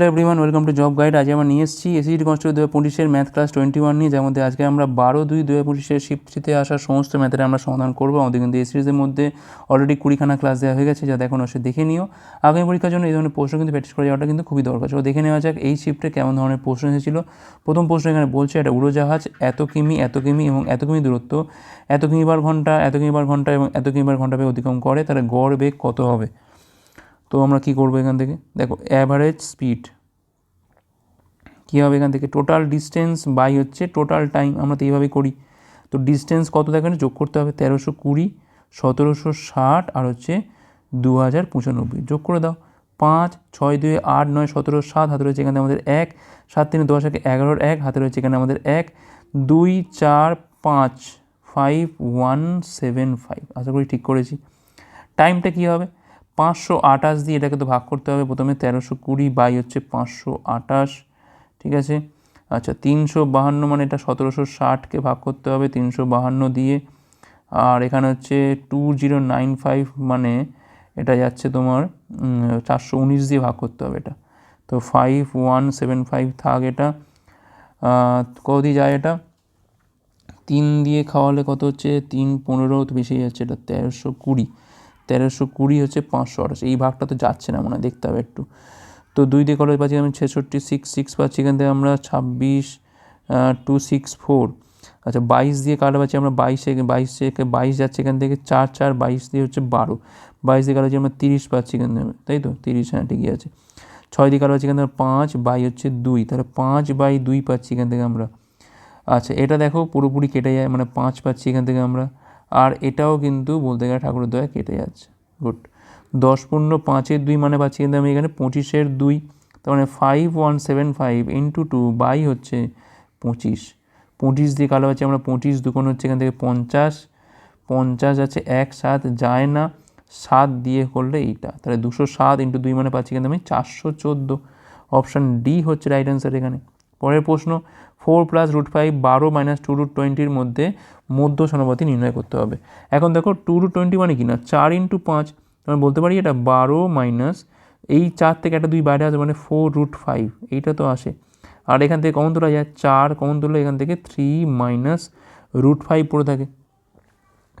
Hello everyone welcome to job guide আজ আমরা নিয়ে এসেছি এসিডি কনস্টেবল দু হাজার পঁচিশের ম্যাথ ক্লাস টোয়েন্টি ওয়ান নিয়ে, যার মধ্যে আজকে আমরা বারো দুই দু হাজার পঁচিশের শিফটিতে আসা সমস্ত ম্যাথের আমরা সমাধান করব। আমাদের কিন্তু এই সিরিজের মধ্যে অলরেডি কুড়িখানা ক্লাস দেওয়া হয়ে গেছে, যাতে এখন অবশ্যই দেখে নিও। আগামী পরীক্ষার জন্য এই ধরনের প্রশ্ন কিন্তু প্র্যাকটিস করে যাওয়াটা কিন্তু খুবই দরকার। চলো দেখে নেওয়া যাক এই শিফটে কেমন ধরনের প্রশ্ন এসেছিল। প্রথম প্রশ্ন এখানে বলছে, এটা উড়োজাহাজ, এত কিমি এত কিমি এবং এত কিমি দূরত্ব। এত কিমি বার ঘণ্টা, এত কিমি বার ঘণ্টা এবং এত কিমি বার ঘণ্টা অতিক্রম করে, তাহলে গড় বেগ কত হবে? তো আমরা কী করব এখান থেকে? দেখো অ্যাভারেজ স্পিড কী হবে এখান থেকে? টোটাল ডিস্টেন্স বাই হচ্ছে টোটাল টাইম আমরা তো এইভাবেই করি। তো ডিস্টেন্স কত দেখেন যোগ করতে হবে তেরোশো কুড়ি, সতেরোশো ষাট আর হচ্ছে দু হাজার পঁচানব্বই। যোগ করে দাও। পাঁচ, ছয় দুই আট, নয়, সতেরো, সাত, হাতে রয়েছে এখানে আমাদের এক। সাত, তিনে দশ, একে এগারোর এক, হাতে রয়েছে এখানে আমাদের এক। দুই, চার, পাঁচ ফাইভ ওয়ান সেভেন ফাইভ আশা করি ঠিক করেছি। টাইমটা কী হবে? পাঁচশো আটাশ দিয়ে এটাকে তো ভাগ করতে হবে। প্রথমে তেরোশো কুড়ি বাই হচ্ছে পাঁচশো আটাশ ঠিক আছে? আচ্ছা তিনশো বাহান্ন মানে এটা সতেরোশো ষাটকে ভাগ করতে হবে, তিনশো বাহান্ন দিয়ে। আর এখানে হচ্ছে টু জিরো নাইন ফাইভ মানে এটা যাচ্ছে তোমার চারশো উনিশ দিয়ে ভাগ করতে হবে এটা। তো ফাইভ ওয়ান সেভেন ফাইভ থাক এটা। কত দিয়ে যায় এটা? তিন দিয়ে খাওয়ালে কত হচ্ছে? তিন পনেরো বেশি যাচ্ছে এটা তেরোশো কুড়ি। তেরোশো কুড়ি হচ্ছে পাঁচশো আঠাশ। এই ভাগটা তো যাচ্ছে না মনে হয়, দেখতে হবে একটু। তো দুই দিয়ে কলেজ পাচ্ছি আমি ছেষট্টি সিক্স সিক্স পাচ্ছি, এখান থেকে আমরা ছাব্বিশ টু সিক্স ফোর আচ্ছা বাইশ দিয়ে কাটা পাচ্ছি আমরা বাইশে, বাইশ বাইশ যাচ্ছে এখান থেকে চার চার, বাইশ দিয়ে হচ্ছে বারো। বাইশ দিয়ে কাটা আমরা তিরিশ পাচ্ছি এখান থেকে, তাই তো? তিরিশ হ্যাঁ ঠিকই আছে। ছয় দিয়ে কাটা পাচ্ছি এখান থেকে পাঁচ, বাই হচ্ছে দুই। তাহলে পাঁচ বাই দুই পাচ্ছি এখান থেকে আমরা। আচ্ছা এটা দেখো পুরোপুরি কেটে যায় মানে পাঁচ পাচ্ছি এখান থেকে আমরা। আর এটাও কিন্তু বলতে গেলে ঠাকুরের দয়া কেটে যাচ্ছে। গুড দশ পূর্ণ পাঁচের দুই মানে পাচ্ছি কিন্তু আমি এখানে, পঁচিশের দুই, তার মানে five one seven five into two by হচ্ছে পঁচিশ। পঁচিশ দিয়ে কালো হচ্ছে আমরা পঁচিশ দুকোন হচ্ছে এখান থেকে পঞ্চাশ। পঞ্চাশ আছে এক, সাত যায় না, সাত দিয়ে করলে এইটা। তাহলে দুশো সাত ইন্টু দুই মানে পাচ্ছি কিন্তু আমি চারশো চোদ্দ। অপশান ডি হচ্ছে রাইট অ্যান্সার এখানে। পরের প্রশ্ন ফোর প্লাস রুট ফাইভ বারো মাইনাস টু রুট টোয়েন্টির মধ্যে মধ্য সমানুপাতি নির্ণয় করতে হবে। এখন দেখো টু রুট টোয়েন্টি মানে কি না? চার ইন্টু পাঁচ, আমি বলতে পারি এটা বারো মাইনাস এই চার থেকে একটা দুই বাইরে আসবে মানে ফোর রুট ফাইভ এইটা তো আসে। আর এখান থেকে কমন তোলা যায়, চার কমন তুললে এখান থেকে থ্রি মাইনাস রুট ফাইভ পড়ে থাকে।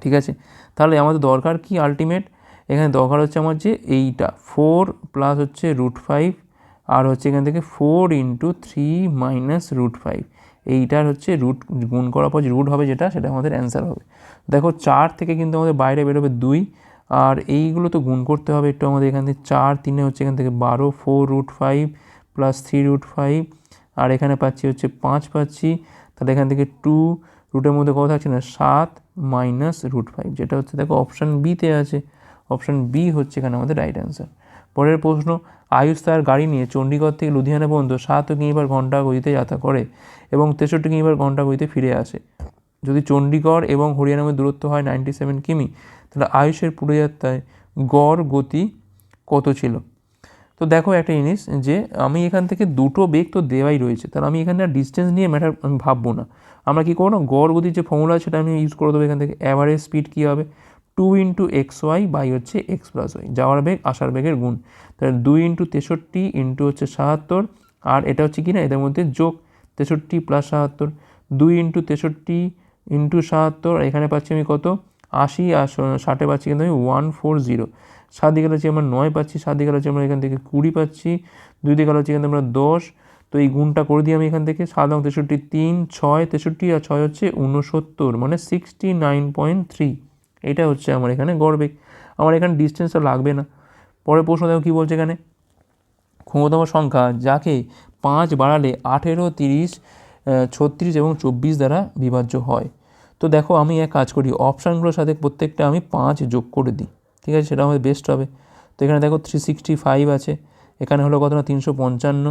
ঠিক আছে? তাহলে আমাদের দরকার কি আলটিমেট এখানে দরকার হচ্ছে আমার যে এইটা ফোর প্লাস হচ্ছে রুট ফাইভ আর হচ্ছে এখান থেকে four into three minus root five এইটার হচ্ছে রুট গুণ করার পর রুট হবে যেটা, সেটা আমাদের অ্যান্সার হবে। দেখো চার থেকে কিন্তু আমাদের বাইরে বেরোবে দুই, আর এইগুলো তো গুণ করতে হবে একটু আমাদের এখান থেকে চার, তিনে হচ্ছে এখান থেকে বারো four root five plus three root five আর এখানে পাচ্ছি হচ্ছে পাঁচ পাচ্ছি। তাহলে এখান থেকে টু রুটের মধ্যে কত থাকছে না? সাত মাইনাস রুট ফাইভ যেটা হচ্ছে দেখো অপশান বিতে আছে অপশান বি হচ্ছে এখানে আমাদের রাইট অ্যান্সার পরের প্রশ্ন, আয়ুষ তার গাড়ি নিয়ে চণ্ডীগড় থেকে লুধিয়ানা পর্যন্ত সাত কিমিবার ঘণ্টা গতিতে যাত্রা করে এবং তেষট্টি কিমিবার ঘণ্টা গতিতে ফিরে আসে। যদি চণ্ডীগড় এবং হরিয়ানামের দূরত্ব হয় নাইনটি সেভেন কিমি, তাহলে আয়ুষের পুরো যাত্রায় গড় গতি কত ছিল? তো দেখো একটা জিনিস যে আমি এখান থেকে দুটো বেগ তো দেওয়াই রয়েছে, তাহলে আমি এখানে ডিস্টেন্স নিয়ে ম্যাটার আমি ভাববো না। আমরা কী করব? না গড় গতির যে ফর্মুলা সেটা আমি ইউজ করে দেবো এখান থেকে। অ্যাভারেজ স্পিড কী হবে? Two into X Y by হচ্ছে এক্স প্লাস ওয়াই যাওয়ার বেগ, আসার বেগের গুণ। তাহলে দুই ইন্টু তেষট্টি ইন্টু হচ্ছে সাহাত্তর আর এটা হচ্ছে কি না, এদের মধ্যে যোগ, তেষট্টি প্লাস সাহাত্তর দুই ইন্টু তেষট্টি ইন্টু সাহাত্তর এখানে পাচ্ছি আমি কত? আশি, আর ষাটে পাচ্ছি কিন্তু আমি ওয়ান ফোর জিরো সাত দিকে হচ্ছে আমরা নয় পাচ্ছি, সাত দিকে হচ্ছে আমরা এখান থেকে কুড়ি পাচ্ছি, দুই দিকে হচ্ছে থেকে আমরা দশ। তো এই গুণটা করে দিই আমি এখান থেকে, সাত তেষট্টি তিন, ছয় তেষট্টি, আর ছয় হচ্ছে ঊনসত্তর মানে সিক্সটি নাইন পয়েন্ট থ্রি এটা হচ্ছে আমার এখানে গড়বেগ আমার এখানে ডিস্টেন্সটা লাগবে না। পরে প্রশ্ন দেখো কী বলছে এখানে? ক্ষমতম সংখ্যা যাকে পাঁচ বাড়ালে আঠেরো, তিরিশ ছত্রিশ এবং চব্বিশ দ্বারা বিভাজ্য হয়। তো দেখো আমি এক কাজ করি অপশানগুলোর সাথে প্রত্যেকটা আমি পাঁচ যোগ করে দিই। ঠিক আছে? সেটা আমাদের বেস্ট হবে। তো এখানে দেখো থ্রি সিক্সটি ফাইভ আছে। এখানে হলো কত না? তিনশো পঞ্চান্ন।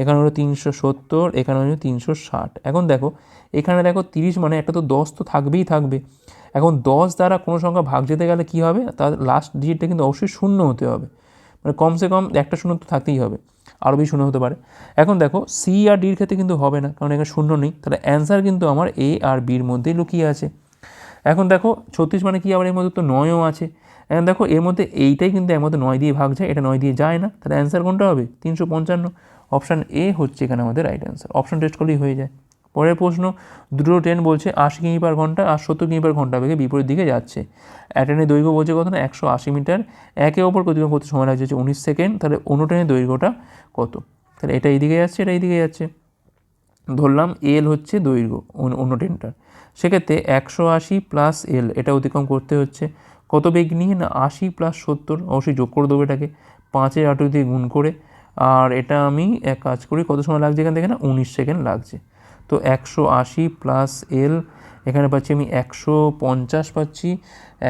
এখানে হলো তিনশো সত্তর। এখানে হলো তিনশো ষাট। এখন দেখো, এখানে দেখো তিরিশ মানে একটা তো দশ তো থাকবেই থাকবে। এখন দশ দ্বারা কোনো সংখ্যা ভাগ যেতে গেলে কী হবে? তার লাস্ট ডিজিটটা কিন্তু অবশ্যই শূন্য হতে হবে। মানে কমসে কম একটা শূন্য তো থাকতেই হবে। আরও বেশি শূন্য হতে পারে। এখন দেখো সি আর ডির ক্ষেত্রে কিন্তু হবে না, কারণ এখানে শূন্য নেই। তাহলে অ্যান্সার কিন্তু আমার এ আর বির মধ্যেই লুকিয়ে আছে। এখন দেখো, ছত্রিশ মানে কি? আবার এর মধ্যে তো নয়ও আছে। এখন দেখো, এর মধ্যে এইটাই কিন্তু এর মধ্যে নয় দিয়ে ভাগ যায়, এটা নয় দিয়ে যায় না। তাহলে অ্যান্সার কোনটা হবে? তিনশো পঞ্চান্ন। অপশান এ হচ্ছে এখানে আমাদের রাইট অ্যান্সার অপশান টেস্ট করলেই হয়ে যায়। পরের প্রশ্ন, দুটো ট্রেন বলছে আশি কিমি পার ঘণ্টা আর সত্তর কিমি পার ঘণ্টা বেগে বিপরীত দিকে যাচ্ছে। এক ট্রেনের দৈর্ঘ্য বলছে কত না একশো আশি মিটার। একে অপর গতিক্রম করতে সময় লাগছে উনিশ সেকেন্ড। তাহলে অন্য ট্রেনের দৈর্ঘ্যটা কত? তাহলে এটা এইদিকে যাচ্ছে, এটা এইদিকে যাচ্ছে। ধরলাম এল হচ্ছে দৈর্ঘ্য, অন্য অন্য ট্রেনটার সেক্ষেত্রে একশো আশি প্লাস এল এটা অতিক্রম করতে হচ্ছে কত বেগ নিয়ে? না, আশি প্লাস সত্তর, অবশ্যই যোগ করে দেবো এটাকে। পাঁচের আটো দিয়ে গুণ করে। আর এটা আমি এক কাজ করি, কত সময় লাগছে এখান থেকে? না, উনিশ সেকেন্ড লাগছে। তো একশো আশি প্লাস এল এখানে পাচ্ছি আমি একশো পঞ্চাশ পাচ্ছি,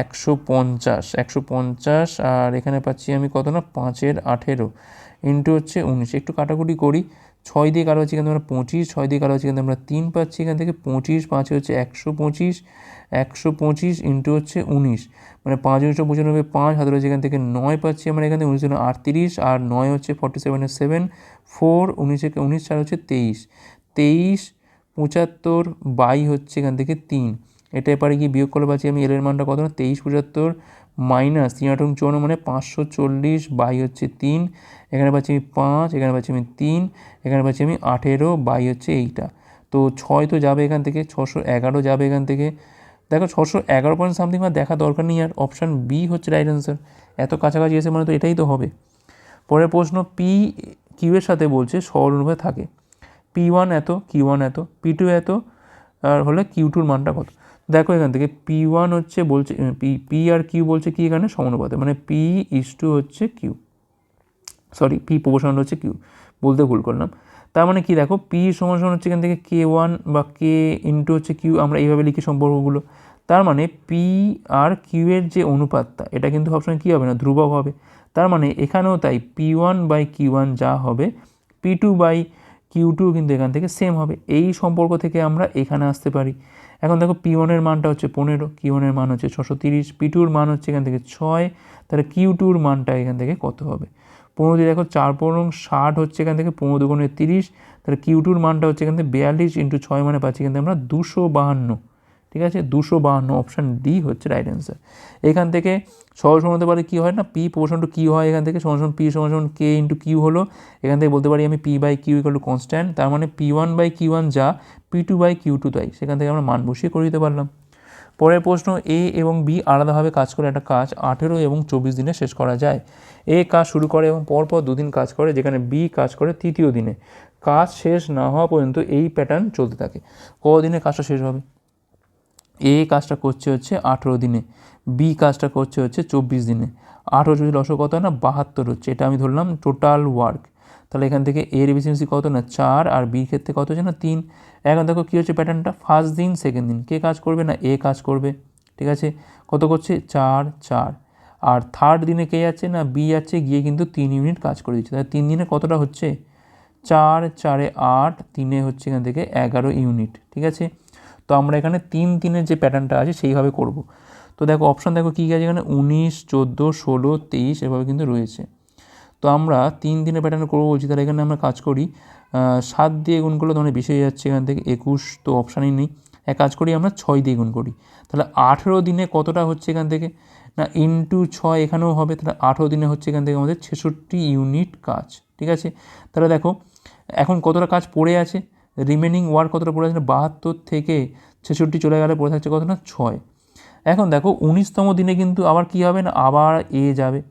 একশো পঞ্চাশ একশো পঞ্চাশ, আর এখানে পাচ্ছি আমি কত না, পাঁচের আঠেরো ইন্টু হচ্ছে উনিশ, একটু কাটাকুটি করি, ছয় দিয়ে কারও হচ্ছে এখান আমরা পঁচিশ, ছয় দিয়ে কারও হচ্ছে এখান আমরা তিন পাচ্ছি, এখান থেকে পঁচিশ, পাঁচে হচ্ছে একশো পঁচিশ একশো পঁচিশ ইন্টু হচ্ছে উনিশ মানে পাঁচ উনিশশো পঁচানব্বই, পাঁচ হাতে রয়েছে এখান থেকে নয় পাচ্ছি আমরা এখান থেকে, উনিশ জন্য আটত্রিশ, আর নয় হচ্ছে ফর্টি সেভেনের সেভেন ফোর উনিশে উনিশ, চার হচ্ছে তেইশ তেইশ পঁচাত্তর বাই হচ্ছে এখান থেকে তিন। এটা এবারে গিয়ে বিয়োগ করে পাচ্ছি আমি এলের মানটা কত না তেইশ পঁচাত্তর মাইনাস তিন আটম চুয়ান্ন মানে পাঁচশো চল্লিশ বাই হচ্ছে তিন। এখানে পাচ্ছি আমি পাঁচ, এখানে পাচ্ছি আমি তিন, এখানে পাচ্ছি আমি আঠেরো বাই হচ্ছে এইটা। তো ছয় তো যাবে এখান থেকে, ছশো এগারো যাবে এখান থেকে। দেখো ছশো এগারো পয়েন্ট সামথিং বা দেখা দরকার নেই আর অপশান বি হচ্ছে রাইট অ্যান্সার এত কাছাকাছি এসে মানে তো এটাই তো হবে। পরের প্রশ্ন পি কিউয়ের সাথে বলছে সরল অনুপাতে থাকে। পি ওয়ান এত কিউ ওয়ান এত পি টু এত, আর হলে কিউ টুর মানটা কত? দেখো এখান থেকে পি ওয়ান হচ্ছে বলছে পি পি আর কিউ বলছে কি এখানে? সমানুপাতে মানে পি ইস টু হচ্ছে কিউ সরি পি প্রপোর্শনাল হচ্ছে কিউ বলতে ভুল করলাম। তার মানে কি দেখো পি সমান সমান হচ্ছে এখান থেকে কে ওয়ান বা কে ইন্টু হচ্ছে কিউ আমরা এইভাবে লিখি সম্পর্কগুলো। তার মানে পি আর কিউ এর যে অনুপাতটা, এটা কিন্তু সবসময় কী হবে না? ধ্রুবক হবে। তার মানে এখানেও তাই P one by Q one যা হবে P two by Q two কিন্তু এখান থেকে সেম হবে। এই সম্পর্ক থেকে আমরা এখানে আসতে পারি। এখন দেখো পি ওয়ানের মানটা হচ্ছে পনেরো কিউ ওয়ানের মান হচ্ছে ছশো তিরিশ পি টুর মান হচ্ছে এখান থেকে ছয়, তাহলে কিউ টুর মানটা এখান থেকে কত হবে? পনেরো দিয়ে দেখো চার পনেরো ষাট হচ্ছে এখান থেকে পনেরো দুগুণে তিরিশ, তাহলে কিউ টুর মানটা হচ্ছে এখান থেকে বিয়াল্লিশ ইন্টু ছয় মানে পাচ্ছি কিন্তু আমরা দুশো বাহান্ন। ঠিক আছে? দুশো বাহান্ন অপশান ডি হচ্ছে রাইট অ্যান্সার এখান থেকে সহজ হতে পারে কী হয় না? পি প্রপোর্শন টু কিউ হয় এখান থেকে, সমান পি সমান কে ইন্টু কিউ হলো। এখান থেকে বলতে পারি আমি P by Q equal to constant তার মানে P one by Q one যা P two by Q two তাই। সেখান থেকে আমরা মান বসিয়ে করে দিতে পারলাম। পরের প্রশ্ন এ এবং বি আলাদাভাবে কাজ করে একটা কাজ আঠেরো এবং চব্বিশ দিনে শেষ করা যায়। এ কাজ শুরু করে এবং পরপর দুদিন কাজ করে, যেখানে বি কাজ করে তৃতীয় দিনে। কাজ শেষ না হওয়া পর্যন্ত এই প্যাটার্ন চলতে থাকে। কদিনে কাজটা শেষ হবে? এ কাজটা করছে হচ্ছে আঠেরো দিনে, বি কাজটা করছে হচ্ছে চব্বিশ দিনে। আঠেরো চব্বিশ লস কত না, বাহাত্তর হচ্ছে। এটা আমি ধরলাম টোটাল ওয়ার্ক তাহলে এখান থেকে এর এফিসিয়েন্সি কত না, চার। আর বির ক্ষেত্রে কত হচ্ছে না, তিন। এখন দেখো কী হচ্ছে প্যাটার্নটা ফার্স্ট দিন সেকেন্ড দিন। কে কাজ করবে না এ কাজ করবে। ঠিক আছে? কত করছে? চার চার। আর থার্ড দিনে কে যাচ্ছে না বি যাচ্ছে, গিয়ে কিন্তু তিন ইউনিট কাজ করে দিচ্ছে। তাহলে তিন দিনে কতটা হচ্ছে? চার, চারে আট, তিনে হচ্ছে এখান থেকে এগারো ইউনিট ঠিক আছে? তো আমরা এখানে তিন দিনের যে প্যাটার্নটা আছে সেইভাবে করব। তো দেখো অপশান দেখো কী আছে এখানে? উনিশ, চোদ্দ, ষোলো, তেইশ এভাবে কিন্তু রয়েছে। তো আমরা তিন দিনের প্যাটার্ন করব বলছি, তাহলে এখানে আমরা কাজ করি সাত দিয়ে গুণ করলে তোমার বেশি হয়ে যাচ্ছে এখান থেকে। একুশ তো অপশানই নেই। এক কাজ করি, আমরা ছয় দিয়ে গুণ করি। তাহলে আঠেরো দিনে কতটা হচ্ছে এখান থেকে? না ইন্টু ছয় এখানেও হবে। তাহলে আঠেরো দিনে হচ্ছে এখান থেকে আমাদের ছেষট্টি ইউনিট কাজ। ঠিক আছে? তাহলে দেখো, এখন কতটা কাজ পড়ে আছে? রিমেনিং ওয়ার্ক কতটা পড়ে আছে? বাহাত্তর থেকে ছেষট্টি চলে গেলে পড়ে থাকছে কত না? ছয়। এখন দেখো, উনিশতম দিনে কিন্তু আবার কী হবে না? আবার এ যাবে।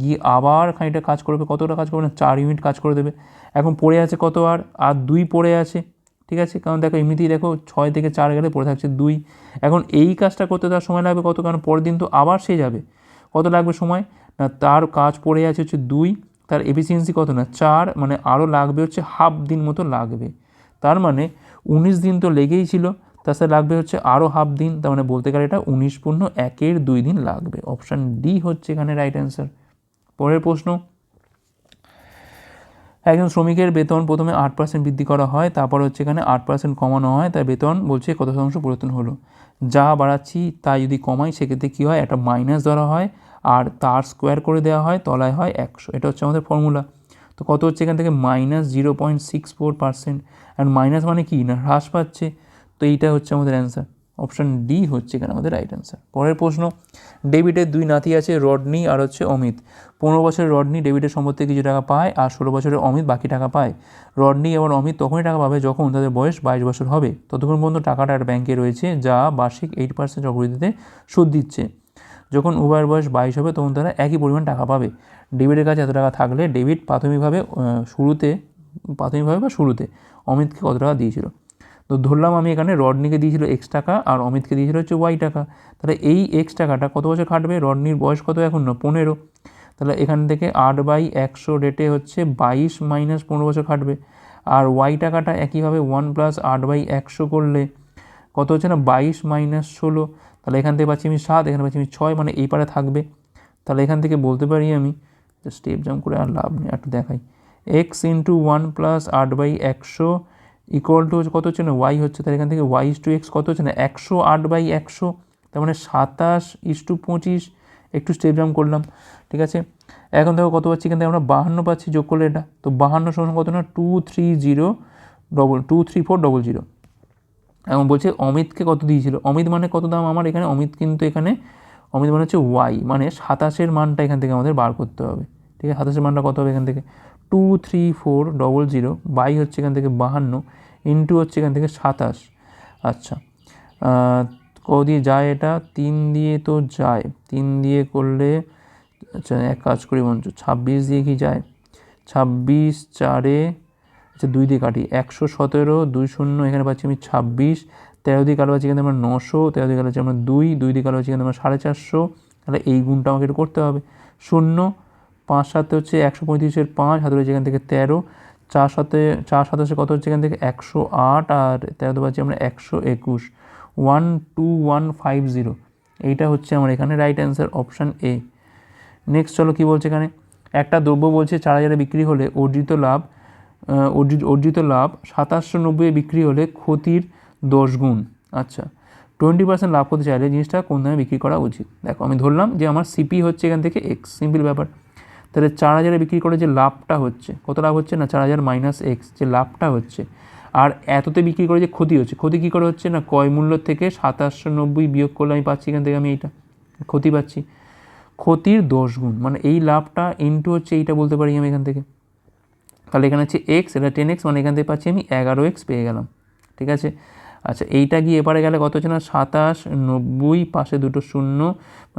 গিয়ে আবার খানিকটা কাজ করবে। কতটা কাজ করবে না? চার ইউনিট কাজ করে দেবে। এখন পড়ে আছে কত আর? আর দুই পড়ে আছে। ঠিক আছে? কারণ দেখো, এমনিতেই দেখো, ছয় থেকে চার গেলে পড়ে থাকছে দুই। এখন এই কাজটা করতে তার সময় লাগবে কত? কারণ পরের দিন তো আবার সে যাবে। কত লাগবে সময়? না, তার কাজ পড়ে আছে হচ্ছে দুই। তার এফিসিয়েন্সি কত না? চার। মানে আরও লাগবে হচ্ছে হাফ দিন মতো লাগবে। তার মানে উনিশ দিন তো লেগেই ছিল। সাথে লাগবে হচ্ছে আরও হাফ দিন, তার মানে বলতে গেলে এটা উনিশ পূর্ণ একের দুই দিন লাগবে। অপশান ডি হচ্ছে এখানে রাইট অ্যান্সার পরের প্রশ্ন, একজন শ্রমিকের বেতন প্রথমে আট পার্সেন্ট বৃদ্ধি করা হয়, তারপর হচ্ছে এখানে আট পার্সেন্ট কমানো হয় তার বেতন বলছে কত শতাংশ পরিবর্তন হলো। যা বাড়াচ্ছি তাই যদি কমাই, সেক্ষেত্রে কী হয়? একটা মাইনাস ধরা হয়, আর তার স্কোয়ার করে দেওয়া হয়, তলায় হয় একশো। এটা হচ্ছে আমাদের ফর্মুলা তো কত হচ্ছে এখান থেকে? Minus zero point six four percent and minus মানে কি? না, হ্রাস পাচ্ছে। তো এইটা হচ্ছে আমাদের অ্যান্সার অপশান ডি হচ্ছে এখানে আমাদের রাইট অ্যান্সার পরের প্রশ্ন, ডেভিডের দুই নাতি আছে রডনি আর হচ্ছে অমিত। পনেরো বছরের রডনি ডেভিডের সম্পত্তি কিছু টাকা পায় আর ষোলো বছরের অমিত বাকি টাকা পায়। রডনি এবং অমিত তখনই টাকা পাবে যখন তাদের বয়স বাইশ বছর হবে। ততক্ষণ পর্যন্ত টাকাটা আর ব্যাংকে রয়েছে যা বার্ষিক এইট পার্সেন্ট চক্রবৃদ্ধিতে সুদ দিচ্ছে। যখন উভয়ের বয়স বাইশ হবে তখন তারা একই পরিমাণ টাকা পাবে। ডেভিডের কাছে এত টাকা থাকলে ডেভিড প্রাথমিকভাবে শুরুতে, প্রাথমিকভাবে বা শুরুতে অমিতকে কত টাকা দিয়েছিল? তো ধরলাম আমি এখানে রডনিকে দিয়েছিল এক্স টাকা আর অমিতকে দিয়েছিল হচ্ছে ওয়াই টাকা। তাহলে এই এক্স টাকাটা কত বছর খাটবে? রডনির বয়স কত এখন? না, পনেরো। তাহলে এখান থেকে আট বাই একশো রেটে হচ্ছে বাইশ মাইনাস পনেরো বছর খাটবে। আর ওয়াই টাকাটা একইভাবে ওয়ান প্লাস আট বাই একশো করলে কত হচ্ছে না? বাইশ মাইনাস ষোলো। তাহলে এখান থেকে পাচ্ছি আমি সাত, এখানে পাচ্ছি আমি ছয় মানে এই পারে থাকবে। তাহলে এখান থেকে বলতে পারি আমি স্টেপ জাম্প করে আর লাভ নেই, একটু দেখাই। এক্স ইন্টু ওয়ান প্লাস আট বাই একশো ইকুয়াল টু কত হচ্ছে না? ওয়াই হচ্ছে, তাহলে এখান থেকে ওয়াই টু এক্স কত হচ্ছে না? একশো আট বাই একশো, তার মানে সাতাশ ইস টু পঁচিশ, একটু স্টেপ জাম্প করলাম, ঠিক আছে? এখন দেখো কত পাচ্ছি এখান থেকে? আমরা বাহান্ন পাচ্ছি, যোগ করলে এটা। তো বাহান্ন সমান কত না? Two three zero double two three four double zero এখন বলছে অমিতকে কত দিয়েছিল? অমিত মানে কত দাম আমার এখানে? অমিত কিন্তু এখানে, অমিত মানে হচ্ছে ওয়াই মানে সাতাশের মানটা এখান থেকে আমাদের বার করতে হবে। ঠিক আছে? সাতাশের মানটা কত হবে এখান থেকে? Two three four double zero by হচ্ছে এখান থেকে বাহান্ন ইন্টু হচ্ছে এখান থেকে সাতাশ। আচ্ছা কত দিয়ে যায় এটা? তিন দিয়ে তো যায়। তিন দিয়ে করলে আচ্ছা এক কাজ করি মঞ্চ ছাব্বিশ দিয়ে কি যায়? ছাব্বিশ চারে আচ্ছা দুই দিয়ে কাটি, একশো সতেরো, দুই শূন্য, এখানে পাচ্ছি আমি ছাব্বিশ, তেরো দিয়ে কালো পাচ্ছি এখানে আমরা নশো, তেরো দিয়ে কালো পাচ্ছি আমরা দুই দুই দিয়ে কালো পাচ্ছি এখানে আমরা সাড়ে চারশো, তাহলে এই গুণটা আমাকে একটু করতে হবে। শূন্য পাঁচ সাথে হচ্ছে একশো পঁয়ত্রিশের পাঁচ হাতে রয়েছে এখান থেকে তেরো। চার সাথে চার সাতাশে কত হচ্ছে এখান থেকে? একশো আট আর তেরোতে পাচ্ছি আমরা একশো একুশ। One two one five zero. এইটা হচ্ছে আমার এখানে right answer option A next চলো কী বলছে এখানে? একটা দ্রব্য বলছে চার হাজারে বিক্রি হলে অর্জিত লাভ অর্জিত অর্জিত লাভ সাতাশশো নব্বই বিক্রি হলে ক্ষতির দশ গুণ। আচ্ছা টোয়েন্টি পার্সেন্ট লাভ করতে চাইলে জিনিসটা কোন দামে বিক্রি করা উচিত? দেখো আমি ধরলাম যে আমার সিপি হচ্ছে এখান থেকে এক্স সিম্পল ব্যাপার। তাহলে চার হাজারে বিক্রি করে যে লাভটা হচ্ছে, কত লাভ হচ্ছে না? চার হাজার মাইনাস এক্স যে লাভটা হচ্ছে। আর এততে বিক্রি করে যে ক্ষতি হচ্ছে, ক্ষতি কী করে হচ্ছে না? ক্রয় মূল্য থেকে সাতাশশো নব্বই বিয়োগ করলে আমি পাচ্ছি এখান থেকে আমি এইটা, ক্ষতি পাচ্ছি। ক্ষতির দশ গুণ মানে এই লাভটা ইনটু হচ্ছে এইটা বলতে পারি আমি এখান থেকে। তাহলে এখানে হচ্ছে এক্স এটা টেন এক্স মানে এখান থেকে পাচ্ছি আমি এগারো এক্স পেয়ে গেলাম, ঠিক আছে? আচ্ছা এইটা গিয়ে এবারে গেলে কত হচ্ছে না? সাতাশ নব্বই, পাশে দুটো শূন্য,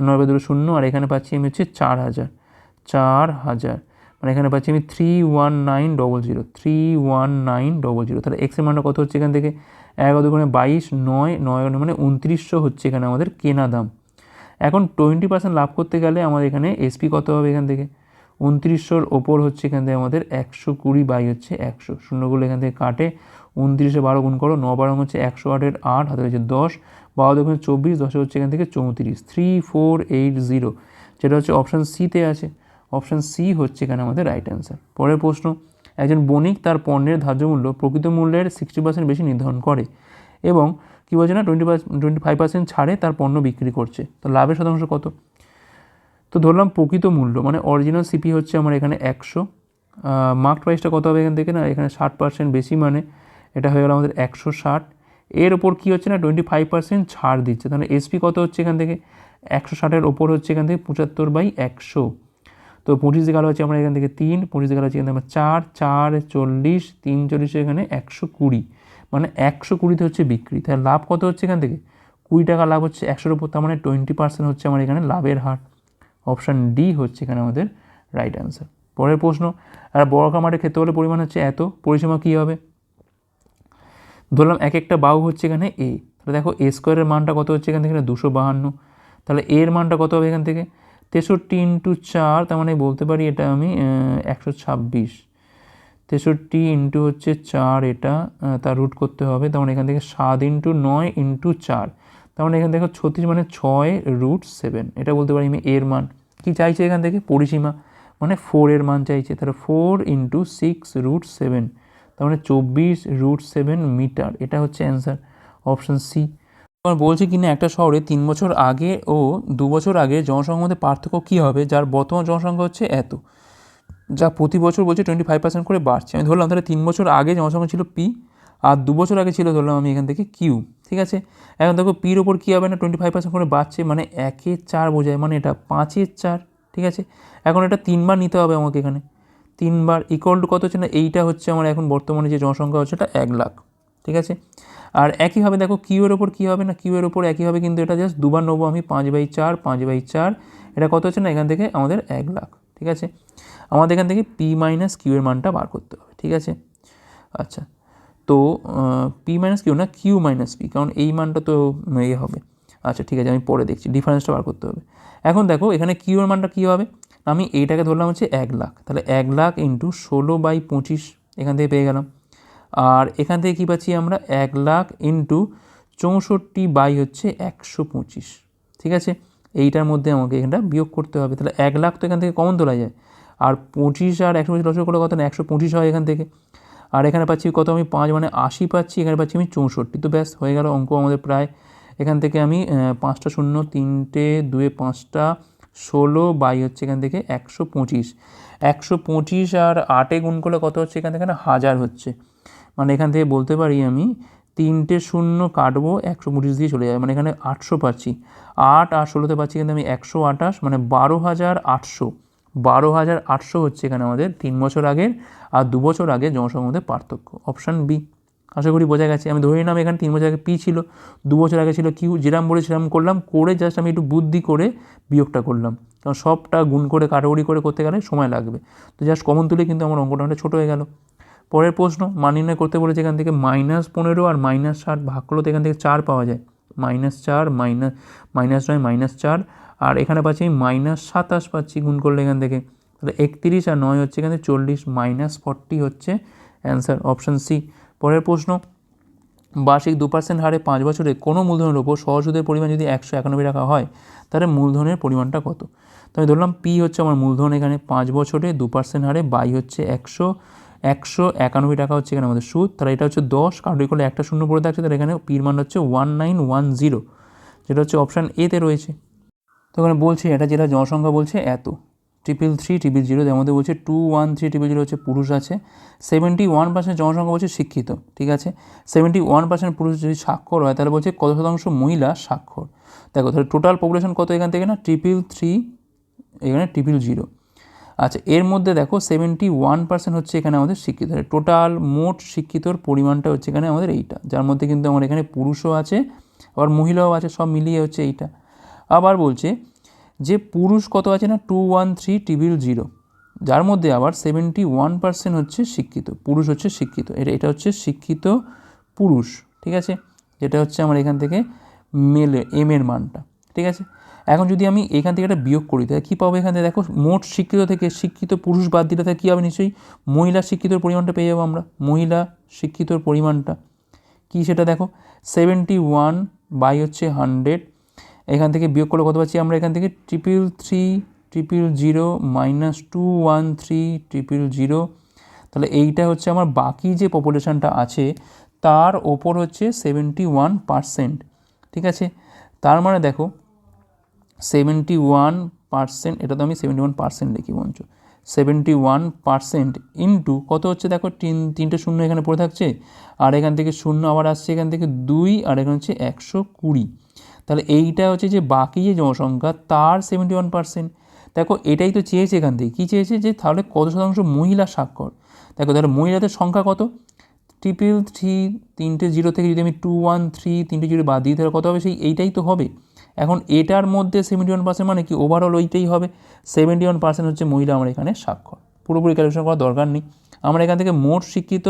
নব্বই দুটো শূন্য, আর এখানে পাচ্ছি আমি হচ্ছে চার হাজার। চার হাজার। মানে এখানে পাচ্ছি আমি three one nine double zero three one nine double zero তাহলে এক্সের মানটা কত হচ্ছে এখান থেকে? এগারো দুগুণে বাইশ, নয় নয় মানে উনত্রিশশো হচ্ছে এখানে আমাদের কেনা দাম। এখন টোয়েন্টি পার্সেন্ট লাভ করতে গেলে আমাদের এখানে এসপি কত হবে এখান থেকে? উনত্রিশশোর ওপর হচ্ছে এখান থেকে আমাদের একশো কুড়ি বাই হচ্ছে একশো। শূন্যগুলো এখান থেকে কাটে, উনত্রিশে বারো গুণ করো, ন বারো হচ্ছে একশো আটের আট হাতে হচ্ছে দশ, বারো দেখুন চব্বিশ, দশে হচ্ছে এখান থেকে চৌত্রিশ। থ্রি ফোর এইট জিরো যেটা হচ্ছে অপশান সিতে আছে। অপশান সি হচ্ছে এখানে আমাদের রাইট অ্যান্সার পরের প্রশ্ন, একজন বণিক তার পণ্যের ধার্য মূল্য প্রকৃত মূল্যের সিক্সটি পার্সেন্ট বেশি নির্ধারণ করে এবং কী বলছে না টোয়েন্টি টোয়েন্টি ফাইভ পার্সেন্ট ছাড়ে তার পণ্য বিক্রি করছে। তো লাভের শতাংশ কত? তো ধরলাম প্রকৃত মূল্য মানে অরিজিনাল সিপি হচ্ছে আমার এখানে একশো। মার্ক প্রাইসটা কত হবে এখান থেকে না, এখানে ষাট পার্সেন্ট বেশি মানে এটা হয়ে গেল আমাদের একশো ষাট। এর ওপর কী হচ্ছে না টোয়েন্টি ফাইভ পার্সেন্ট ছাড় দিচ্ছে। তাহলে এসপি কত হচ্ছে এখান থেকে? একশো ষাটের ওপর হচ্ছে এখান থেকে পঁচাত্তর বাই একশো। তো পঁচিশ দিকে আলো হচ্ছে আমরা এখান থেকে তিন, পঁচিশ আলো হচ্ছে এখান থেকে আমরা চার চার, চল্লিশ, তিন, চল্লিশে এখানে একশো কুড়ি। মানে একশো কুড়িতে হচ্ছে বিক্রি। তাহলে লাভ কত হচ্ছে এখান থেকে? কুড়ি টাকা লাভ হচ্ছে একশোর উপর, তার মানে টোয়েন্টি পার্সেন্ট হচ্ছে আমার এখানে লাভের হার। অপশান ডি হচ্ছে এখানে আমাদের রাইট অ্যান্সার পরের প্রশ্ন, আর বড় মাঠে হলে পরিমাণ হচ্ছে এত, পরিসীমা কী হবে? ধরলাম এক একটা বাহু হচ্ছে এখানে এ তাহলে দেখো এ স্কোয়ারের মানটা কত হচ্ছে এখান থেকে? দুশো বাহান্ন। তাহলে এর মানটা কত হবে এখান থেকে? তেষট্টি ইন্টু চার, তার মানে বলতে পারি এটা আমি একশো ছাব্বিশ। তেষট্টি ইন্টু হচ্ছে চার, এটা তার রুট করতে হবে। তার মানে এখান থেকে সাত ইন্টু নয় ইন্টু চার। তার মানে এখান থেকে ছত্রিশ মানে ছয় রুট সেভেন এটা বলতে পারি আমি এর মান। কি চাইছে এখান থেকে? পরিসীমা। মানে ফোর এর মান চাইছে। তাহলে four into six root seven তার মানে চব্বিশ রুট সেভেন মিটার এটা হচ্ছে অ্যান্সার অপশান সি এবার বলছে কিনা একটা শহরে তিন বছর আগে ও দু বছর আগে জনসংখ্যার মধ্যে পার্থক্য কী হবে? যার বর্তমান জনসংখ্যা হচ্ছে এত। যা প্রতি বছর বলছে টোয়েন্টি ফাইভ পার্সেন্ট করে বাড়ছে। আমি ধরলাম তাহলে তিন বছর আগে জনসংখ্যা ছিল পি আর দু বছর আগে ছিল ধরলাম আমি এখান থেকে কিউ ঠিক আছে? এখন দেখো পির ওপর কী হবে না টোয়েন্টি ফাইভ পার্সেন্ট করে বাড়ছে মানে একে চার বোঝায় মানে এটা পাঁচের চার, ঠিক আছে? এখন এটা তিনবার নিতে হবে আমাকে এখানে। তিনবার ইকুয়াল টু কত হচ্ছে না, এইটা হচ্ছে আমার এখন বর্তমানে যে জনসংখ্যা হচ্ছে, এটা এক লাখ, ঠিক আছে? আর একইভাবে দেখো কিউ এর ওপর কী হবে না কিউ এর ওপর একইভাবে কিন্তু এটা জাস্ট দুবার নেব আমি, পাঁচ বাই চার, পাঁচ বাই চার। এটা কত হচ্ছে না? এখান থেকে আমাদের এক লাখ, ঠিক আছে? আমাদের এখান থেকে পি মাইনাস কিউ এর মানটা বার করতে হবে, ঠিক আছে? আচ্ছা তো পি মাইনাস কিউ না কিউ মাইনাস পি কারণ এই মানটা তো ইয়ে হবে। আচ্ছা ঠিক আছে, আমি পরে দেখছি ডিফারেন্সটা বার করতে হবে। এখন দেখো, এখানে কিউ এর মানটা কী হবে? আমি এইটাকে ধরলাম হচ্ছে এক লাখ, তাহলে এক লাখ ইন্টু ষোলো বাই পঁচিশ এখান থেকে পেয়ে গেলাম। আর এখান থেকে কী পাচ্ছি আমরা? এক লাখ ইন্টু চৌষট্টি বাই হচ্ছে একশো পঁচিশ। ঠিক আছে? এইটার মধ্যে আমাকে এখানটা বিয়োগ করতে হবে। তাহলে এক লাখ তো এখান থেকে কমন তোলা যায়। আর পঁচিশ আর একশো পঁচিশ লক্ষ করে কত না? একশো পঁচিশ হয় এখান থেকে। আর এখানে পাচ্ছি কত আমি? পাঁচ মানে আশি পাচ্ছি। এখানে পাচ্ছি আমি চৌষট্টি। তো ব্যাস, হয়ে গেল অঙ্ক আমাদের প্রায়। এখান থেকে আমি পাঁচটা শূন্য, তিনটে, দুয়ে পাঁচটা, ষোলো বাই হচ্ছে এখান থেকে একশো পঁচিশ। একশো পঁচিশ আর আটে গুণ করলে কত হচ্ছে এখান থেকে না? হাজার হচ্ছে। মানে এখান থেকে বলতে পারি আমি তিনটে শূন্য কাটবো একশো পঁচিশ দিয়ে চলে যাবে মানে এখানে আটশো পাচ্ছি। আট আর ষোলোতে পাচ্ছি কিন্তু আমি একশো আঠাশ মানে বারো হাজার আটশো। বারো হাজার আটশো হচ্ছে এখানে আমাদের তিন বছর আগের আর দু বছর আগে জনসংখ্যার মধ্যে পার্থক্য। Option B. আশা করি বোঝা গেছে। আমি ধরে নিলাম এখানে তিন বছর আগে পি ছিল, দু বছর আগে ছিল কিউ, যেরাম বলে সেরাম করলাম, করে জাস্ট আমি একটু বুদ্ধি করে বিয়োগটা করলাম। কারণ সবটা গুণ করে, কাটাকুটি করে করতে গেলে সময় লাগবে। তো জাস্ট কমন তুলে কিন্তু আমার অঙ্কটা অনেকটা ছোটো হয়ে গেল। পরের প্রশ্ন, মান নির্ণয় করতে বলেছে এখান থেকে মাইনাস পনেরো আর মাইনাস ষাট ভাগ করলে তো এখান থেকে চার পাওয়া যায়। মাইনাস চার মাইনাস মাইনাস নয় মাইনাস চার, আর এখানে পাচ্ছি আমি মাইনাস সাতাশ পাচ্ছি গুণ করলে এখান থেকে। তাহলে একত্রিশ আর নয় হচ্ছে এখানে চল্লিশ মাইনাস ফর্টি হচ্ছে অ্যান্সার অপশান সি পরের প্রশ্ন, বার্ষিক দু পার্সেন্ট হারে পাঁচ বছরে কোনো মূলধনের ওপর সহজ সুদের পরিমাণ যদি একশো একানব্বই টাকা হয়, তাহলে মূলধনের পরিমাণটা কত? তো আমি ধরলাম পি হচ্ছে আমার মূলধন এখানে, পাঁচ বছরে দু পার্সেন্ট হারে বাই হচ্ছে একশো একশো একানব্বই টাকা হচ্ছে এখানে আমাদের সুদ। তাহলে এটা হচ্ছে দশ, কারণ করলে একটা শূন্য পড়ে থাকছে, তাহলে এখানে পির মান হচ্ছে ওয়ান নাইন ওয়ান জিরো যেটা হচ্ছে অপশান এতে রয়েছে। তো ওখানে বলছে, এটা যেটা জনসংখ্যা বলছে, এত। ট্রিপল থ্রি ট্রিপল জিরো তার মধ্যে বলছে two one three triple zero হচ্ছে পুরুষ আছে। সেভেন্টি ওয়ান পার্সেন্ট জনসংখ্যা বলছে শিক্ষিত, ঠিক আছে? সেভেন্টি ওয়ান পার্সেন্ট পুরুষ যদি স্বাক্ষর হয়, তাহলে বলছে কত শতাংশ মহিলা স্বাক্ষর? দেখো, তাহলে টোটাল পপুলেশন কত এখান থেকে না? ট্রিপল থ্রি এখানে ট্রিপল জিরো আচ্ছা এর মধ্যে দেখো সেভেন্টি ওয়ান পার্সেন্ট হচ্ছে এখানে আমাদের শিক্ষিত। টোটাল মোট শিক্ষিতর পরিমাণটা হচ্ছে এখানে আমাদের এইটা। যার মধ্যে কিন্তু আমার এখানে পুরুষও আছে, আবার মহিলাও আছে, সব মিলিয়ে হচ্ছে এইটা। আবার বলছে যে পুরুষ কত আছে না? Two one three triple zero যার মধ্যে আবার সেভেন্টি ওয়ান পার্সেন্ট হচ্ছে শিক্ষিত, পুরুষ হচ্ছে শিক্ষিত। এটা এটা হচ্ছে শিক্ষিত পুরুষ, ঠিক আছে? যেটা হচ্ছে আমার এখান থেকে মেলে এম এর মানটা, ঠিক আছে? এখন যদি আমি এখান থেকে একটা বিয়োগ করি, তাহলে কী পাবো এখান? থেকে দেখো, মোট শিক্ষিত থেকে শিক্ষিত পুরুষ বাদ দিলে তাহলে কী হবে নিশ্চয়ই? মহিলা শিক্ষিতর পরিমাণটা পেয়ে যাব আমরা। মহিলা শিক্ষিতর পরিমাণটা। কী সেটা দেখো? সেভেন্টি ওয়ান বাই হচ্ছে হান্ড্রেড এখান থেকে বিয়োগ করলে কত পাচ্ছি আমরা? এখান থেকে triple three triple zero minus two one three triple zero তাহলে এইটা হচ্ছে আমার বাকি যে পপুলেশনটা আছে, তার ওপর হচ্ছে সেভেন্টি ওয়ান পারসেন্ট ঠিক আছে? তার মানে দেখো সেভেন্টি ওয়ান পার্সেন্ট এটা তো আমি সেভেন্টি ওয়ান পার্সেন্ট লিখি বঞ্চ সেভেন্টি ওয়ান পার্সেন্ট ইন্টু কত হচ্ছে দেখো? তিন, তিনটে শূন্য এখানে পড়ে থাকছে, আর এখান থেকে শূন্য আবার আসছে এখান থেকে দুই, আর এখানে হচ্ছে একশো কুড়ি। তাহলে এইটা হচ্ছে যে বাকি যে জনসংখ্যা, তার সেভেন্টি ওয়ান পার্সেন্ট দেখো, এটাই তো চেয়েছে এখান থেকে। কী চেয়েছে? যে তাহলে কত শতাংশ মহিলা স্বাক্ষর? দেখো, তাহলে মহিলাদের সংখ্যা কত? ট্রিপল থ্রি তিনটে জিরো থেকে যদি আমি টু ওয়ান থ্রি তিনটে জিরো বাদ দিই, তাহলে কত হবে? সেই এইটাই তো হবে। এখন এটার মধ্যে সেভেন্টি ওয়ান পার্সেন্ট মানে কি? ওভারঅল ওইটাই হবে। সেভেন্টি ওয়ান পার্সেন্ট হচ্ছে মহিলা আমার এখানে স্বাক্ষর। পুরোপুরি ক্যালকুলেশন করার দরকার নেই। আমরা এখান থেকে মোট শিক্ষিত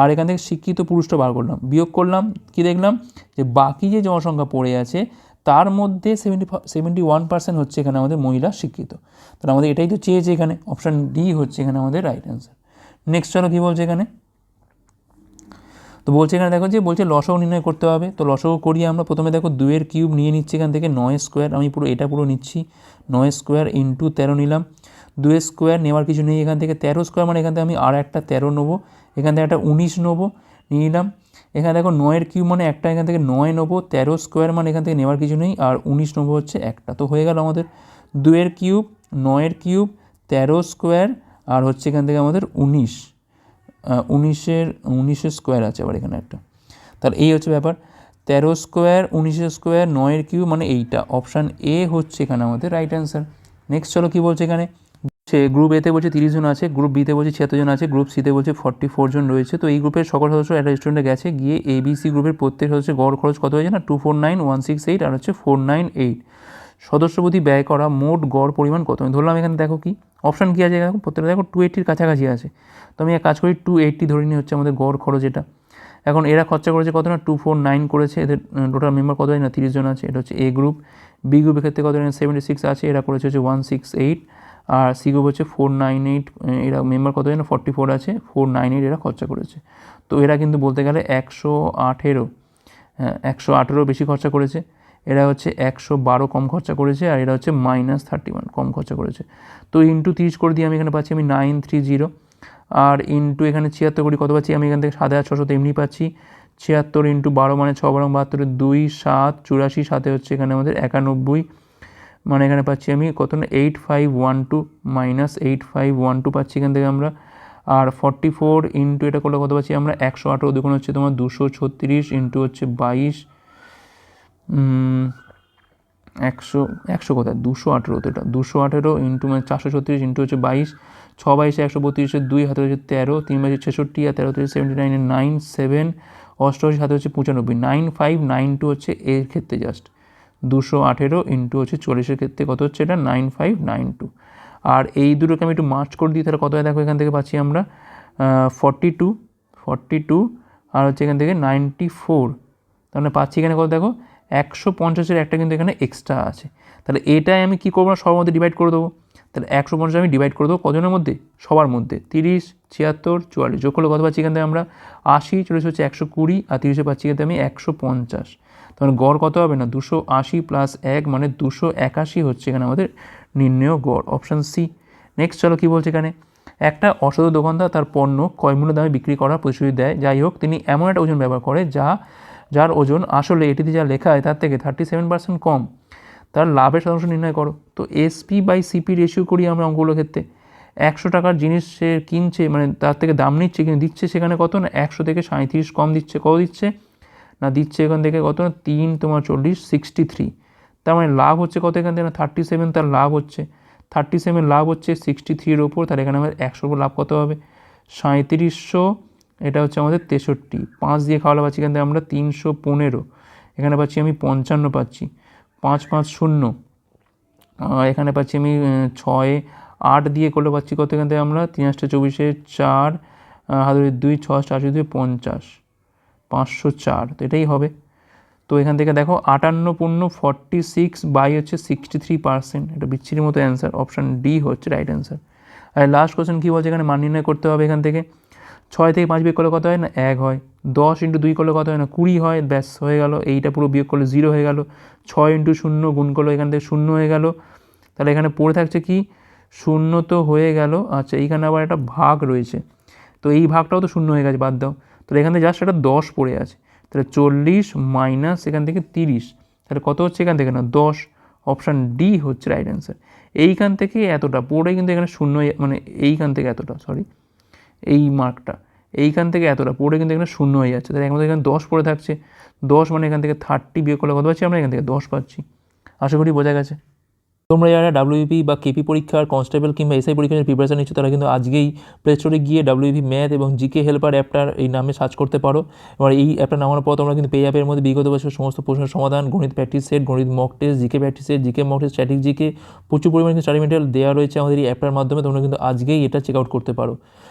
আর এখান থেকে শিক্ষিত পুরুষটা বার করলাম। বিয়োগ করলাম, কি দেখলাম? যে বাকি যে জনসংখ্যা পড়ে আছে, তার মধ্যে সেভেন্টি সেভেন্টি ওয়ান পার্সেন্ট হচ্ছে এখানে আমাদের মহিলা শিক্ষিত। তাহলে আমাদের এটাই তো চেয়েছে এখানে। অপশান ডি হচ্ছে এখানে আমাদের রাইট অ্যান্সার নেক্সট চলো কী বলছে এখানে? তো বলছে এখানে দেখো যে, বলছে লসও নির্ণয় করতে হবে। তো লসও করি আমরা প্রথমে দেখো দুয়ের কিউব নিয়ে নিচ্ছি এখান থেকে, নয় স্কোয়ার, আমি পুরো, এটা পুরো নিচ্ছি। নয় স্কোয়ার ইন্টু তেরো নিলাম। দুয়ের স্কোয়ার নেওয়ার কিছু নেই এখান থেকে। তেরো স্কোয়ার মানে এখান থেকে আমি আর একটা তেরো নেব। এখান থেকে একটা উনিশ নেব। নিয়ে নিলাম। এখানে দেখো নয়ের কিউব মানে একটা, এখান থেকে নয় নেব। তেরো স্কোয়ার মানে এখান থেকে নেওয়ার কিছু নেই। আর উনিশ নেব হচ্ছে একটা। তো হয়ে গেল আমাদের দুয়ের কিউব, নয়ের কিউব, তেরো স্কোয়ার, আর হচ্ছে এখান থেকে আমাদের উনিশ। উনিশের উনিশের স্কোয়ার আছে আবার এখানে একটা। তাহলে এই হচ্ছে ব্যাপার। তেরো স্কোয়ার উনিশের স্কোয়ার নয়ের কিউ মানে এইটা। অপশান এ হচ্ছে এখানে আমাদের রাইট অ্যান্সার নেক্সট চলো কী বলছে এখানে? সে গ্রুপ এতে বলছে তিরিশ জন আছে গ্রুপ বিতে বলছে ছিয়াত্তর জন আছে গ্রুপ সিতে বলছে ফর্টি ফোর জন রয়েছে। তো এই গ্রুপের সকল সদস্য একটা রেস্টুরেন্টে গেছে, গিয়ে এবিসি গ্রুপের প্রত্যেক সদস্যের গড় খরচ কত হয়েছে না? Two four nine one six eight আর হচ্ছে ফোর নাইন এইট সদস্য প্রতি ব্যয় করা মোট গড় পরিমাণ কত? আমি ধরলাম এখানে দেখো কি? অপশান কী আছে দেখো প্রত্যেকটা দেখো টু এইটির কাছাকাছি আছে। তো আমি এক কাজ করি টু এইটটি ধরে নিয়ে হচ্ছে আমাদের গড় খরচ এটা। এখন এরা খরচা করেছে কত না? টু ফোর নাইন করেছে। এদের টোটাল মেম্বার কত না? তিরিশ জন আছে। এটা হচ্ছে এ গ্রুপ বি গ্রুপের ক্ষেত্রে কত না? সেভেন্টি সিক্স আছে। এরা করেছে হচ্ছে ওয়ান সিক্স এইট আর সি গ্রুপ হচ্ছে ফোর নাইন এইট এরা মেম্বার কত হয় না? ফর্টি ফোর আছে। ফোর নাইন এইট এরা খরচা করেছে। তো এরা কিন্তু বলতে গেলে একশো আঠেরো একশো আঠেরো বেশি খরচা করেছে। এরা হচ্ছে একশো বারো কম খরচা করেছে আর এরা হচ্ছে মাইনাস থার্টি ওয়ান কম খরচা করেছে। তো ইন্টু তিরিশ করে দিয়ে আমি এখানে পাচ্ছি আমি নাইন থ্রি জিরো আর ইন্টু এখানে ছিয়াত্তর করি কত পাচ্ছি? আমি এখান থেকে সাত হাজার ছশো তো এমনি পাচ্ছি। ছিয়াত্তর ইন্টু বারো মানে ছ বারো বাহাত্তরে দুই, সাত, চুরাশি, সাথে হচ্ছে এখানে আমাদের একানব্বই। মানে এখানে পাচ্ছি আমি কত না? Eight five one two minus eight five one two পাচ্ছি এখান থেকে আমরা। আর ফর্টি ফোর ইন্টু এটা করলে কত পাচ্ছি? আমরা একশো আঠেরো দেখুন হচ্ছে তোমার দুশো ছত্রিশ ইন্টু হচ্ছে বাইশ। একশো একশো কোথায়? দুশো আঠেরো তো এটা দুশো আঠেরো ইন্টু মানে চারশো ছত্রিশ ইন্টু হচ্ছে বাইশ। ছ বাইশে একশো বত্রিশের দুই হাতে হচ্ছে তেরো, তিন বাইশে ছেষট্টি, আর তেরো হচ্ছে সেভেন্টি নাইনের নাইন সেভেন অষ্টআশি হাতে হচ্ছে পঁচানব্বই। নাইন ফাইভ নাইন টু হচ্ছে এর ক্ষেত্রে জাস্ট দুশো আঠেরো ইন্টু হচ্ছে চল্লিশের ক্ষেত্রে কত হচ্ছে এটা? নাইন ফাইভ নাইন টু আর এই দুটোকে আমি একটু মার্চ করে দিই, তাহলে কত হয় দেখো এখান থেকে পাচ্ছি আমরা? ফর্টি টু ফর্টি টু আর হচ্ছে এখান থেকে নাইনটি ফোর মানে পাচ্ছি এখানে কত দেখো? একশো পঞ্চাশের একটা কিন্তু এখানে এক্সট্রা আছে। তাহলে এটাই আমি কী করব না, সবার মধ্যে ডিভাইড করে দেবো? তাহলে একশো পঞ্চাশ আমি ডিভাইড করে দেবো কজনের মধ্যে? সবার মধ্যে। তিরিশ, ছিয়াত্তর, চুয়াল্লিশ। যোগ করলে কত পাচ্ছি এখান থেকে আমরা? আশি, চল্লিশ হচ্ছে একশো কুড়ি আর তিরিশে পাচ্ছি এখান থেকে আমি একশো পঞ্চাশ। তখন গড় কত হবে না? দুশো আশি প্লাস এক মানে দুশো একাশি হচ্ছে এখানে আমাদের নির্ণয় গড় অপশান সি নেক্সট চলো কী বলছে এখানে? একটা অসাধু দোকানদার তার পণ্য কয়মূল্য দামে বিক্রি করার প্রতিশ্রুতি দেয়? যাই হোক, তিনি এমন একটা ওজন ব্যবহার করে যা যার ওজন আসলে এটিতে যা লেখা হয় তার থেকে থার্টি সেভেন পার্সেন্ট কম। তার লাভের শতাংশ নির্ণয় করো। তো এসপি বাই সিপি রেশিও করি আমরা অঙ্কগুলোর ক্ষেত্রে। একশো টাকার জিনিস সে কিনছে মানে তার থেকে দাম নিচ্ছে, কিন্তু দিচ্ছে সেখানে কত না? একশো থেকে সাঁত্রিশ কম দিচ্ছে, কত দিচ্ছে? না, দিচ্ছে এখান থেকে কত না? তিন, তোমার চল্লিশ সিক্সটি থ্রি তার মানে লাভ হচ্ছে কত এখান থেকে না? থার্টি সেভেন তার লাভ হচ্ছে। থার্টি সেভেন লাভ হচ্ছে সিক্সটি থ্রির ওপর, তাহলে এখানে আমাদের একশোর উপর লাভ কত হবে? সাঁত্রিশশো এটা হচ্ছে আমাদের তেষট্টি। পাঁচ দিয়ে খাওয়ালে পাচ্ছি থেকে আমরা তিনশো পনেরো। এখানে পাচ্ছি আমি পঞ্চান্ন পাচ্ছি। পাঁচ পাঁচ, শূন্য। এখানে পাচ্ছি আমি ছয়। আট দিয়ে করলে পাচ্ছি কত এখান থেকে আমরা? তিন আটটা চব্বিশে চার হাজারের দুই, ছ চারশো দুই, পঞ্চাশ। পাঁচশো চার। তো এটাই হবে। তো এখান থেকে দেখো, আটান্ন পূর্ণ ফর্টি সিক্স বাই হচ্ছে সিক্সটি থ্রি পার্সেন্ট এটা বিচ্ছিরির মতো অ্যান্সার অপশান ডি হচ্ছে রাইট অ্যান্সার আর লাস্ট কোশ্চেন কী বলছে? এখানে মান নির্ণয় করতে হবে এখান থেকে। ছয় থেকে পাঁচ বিয়োগ করলে কত হয় না? এক হয়। দশ ইন্টু দুই করলে কত হয় না? কুড়ি হয়। ব্যাস, হয়ে গেল। এইটা পুরো বিয়োগ করলে জিরো হয়ে গেল। ছয় ইন্টু শূন্য গুণ করল এখান থেকে শূন্য হয়ে গেল। তাহলে এখানে পড়ে থাকছে কি? শূন্য তো হয়ে গেল। আচ্ছা এইখানে আবার একটা ভাগ রয়েছে। তো এই ভাগটাও তো শূন্য হয়ে গেছে, বাদ দাও। তাহলে এখান থেকে জাস্ট একটা দশ পড়ে আছে। তাহলে চল্লিশ মাইনাস এখান থেকে তিরিশ। তাহলে কত হচ্ছে এখান থেকে না? দশ। অপশান ডি হচ্ছে রাইট অ্যান্সার এইখান থেকে এতটা, পড়ে কিন্তু এখানে শূন্য মানে এইখান থেকে এতটা সরি এই মার্কটা। এইখান থেকে এতটা, পড়ে কিন্তু এখানে শূন্য হয়ে যাচ্ছে। তাহলে আমাদের এখানে দশ পড়ে থাকছে। দশ মানে এখান থেকে থার্টি বিয়োগ করলে কত পাচ্ছি আমরা? এখান থেকে দশ পাচ্ছি। আশা করি বোঝা গেছে। তোমরা যারা ডাব্লিউপি বা কেপি পরীক্ষার কনস্টেবল কিংবা এসআই পরীক্ষার প্রিপারেশন নিচ্ছ, তারা কিন্তু আজকেই প্লে স্টোরে গিয়ে ডাব্লিউপি ম্যাথ এবং জিকে হেল্পার অ্যাপটার এই নামে সার্চ করতে পারো। এবার এই অ্যাপটা নামানোর পর তোমরা কিন্তু পে অ্যাপের মধ্যে বিগত বছর সমস্ত প্রশ্নের সমাধান, গণিত প্র্যাকটিস সেট গণিত mock test GK practice set GK mock test static GK প্রচুর পরিমাণে স্টাডি মেটেরিয়াল দেওয়া রয়েছে আমাদের এই অ্যাপটার মাধ্যমে। তোমরা কিন্তু আজকেই এটা চেক আউট করতে পারো।